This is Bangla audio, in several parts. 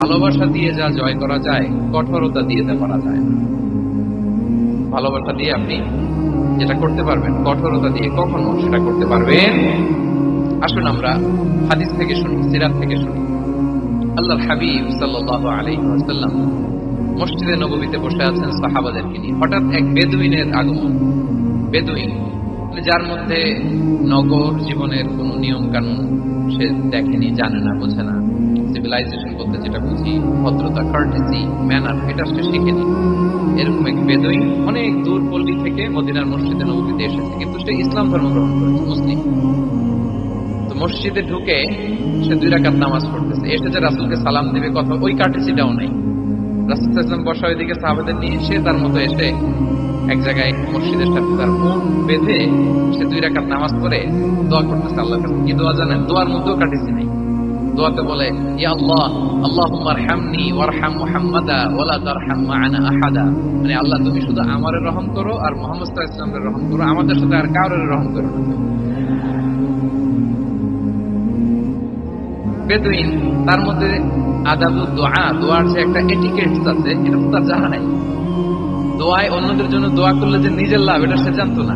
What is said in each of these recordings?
ভালোবাসা দিয়ে যা জয় করা যায়, কঠোরতা দিয়ে তা করা যায়। ভালোবাসা দিয়ে আপনি যেটা করতে পারবেন, কঠোরতা দিয়ে কখনো সেটা করতে পারবেন। আসুন আমরা হাদিস থেকে শুনি, সিরাত থেকে শুনি। আল্লাহর হাবিব সাল্লাল্লাহু আলাইহি ওয়াসাল্লাম মসজিদে নববীতে বসে আছেন সাহাবাদেরকে নিয়ে। হঠাৎ এক বেদুইনের আগমন। বেদুইন মানে যার মধ্যে নগর জীবনের কোনো নিয়ম কানুন সে দেখেনি, জানে না, বোঝে না। সিভিলাইজেশন বলতে যেটা বুঝি, ভদ্রতা কার্টেসি ম্যানার এটা সে শিখেনি এরকম এক বেদুইন অনেক দূর পল্লী থেকে মদিনার মসজিদে নবীতে এসেছে, কিন্তু সে ইসলাম ধর্ম গ্রহণ করেছে, মুসলিম। তো মসজিদে ঢুকে সে দুই রাকাত নামাজ পড়তেছে। এসে যে রাসুলকে সালাম দেবে কথা, ওই কার্টেসিটাও নাই। রাসুল ইসলাম বসা ওইদিকে সাহাবাদের নিয়ে সে তার মতো এসে এক জায়গায় মসজিদের সাথে তার মন বেঁধে সে দুই রাকাত নামাজ পড়ে দোয়া করতেছে আল্লাহর কাছে। কি দোয়া জানেন? দোয়ার মধ্যেও কাটেছি নাই। দোয়াতে বলে আল্লাহ ওয়ারহাম মুহাম্মাদা আহাদা। মানে আল্লাহ, তুমি শুধু আমারে রহম করো আর মুহাম্মদ ওয়াসাল্লামের রহম করো, আমাদের সাথে আর কারোর রহম করো তার মধ্যে আদাবু দোয়া, দোয়ার যে একটা আছে, এটা তো তার জানা নাই। দোয়ায় অন্যদের জন্য দোয়া করলে যে নিজের লাভ, এটা সে জানতো না।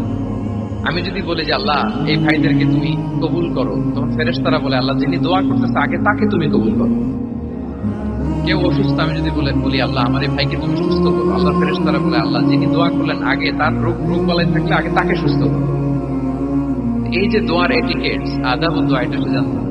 আমি যদি বলি যে আল্লাহ, এই ভাইদেরকে তুমি কবুল করো, তখন ফেরেশতারা বলে, আল্লাহ যিনি দোয়া করতেছে, আগে তাকে তুমি কবুল করো। কেউ অসুস্থ, আমি যদি বলে বলি, আল্লাহ, আমার এই ভাইকে তুমি সুস্থ করো। আল্লাহ ফেরেশতারা বলে, আল্লাহ যিনি দোয়া করলেন, আগে তার রোগ রোগ বলাই থাকলে আগে তাকে সুস্থ করো। এই যে দোয়ার এটিকেটস আদাব দোয়া, এটা জানতো।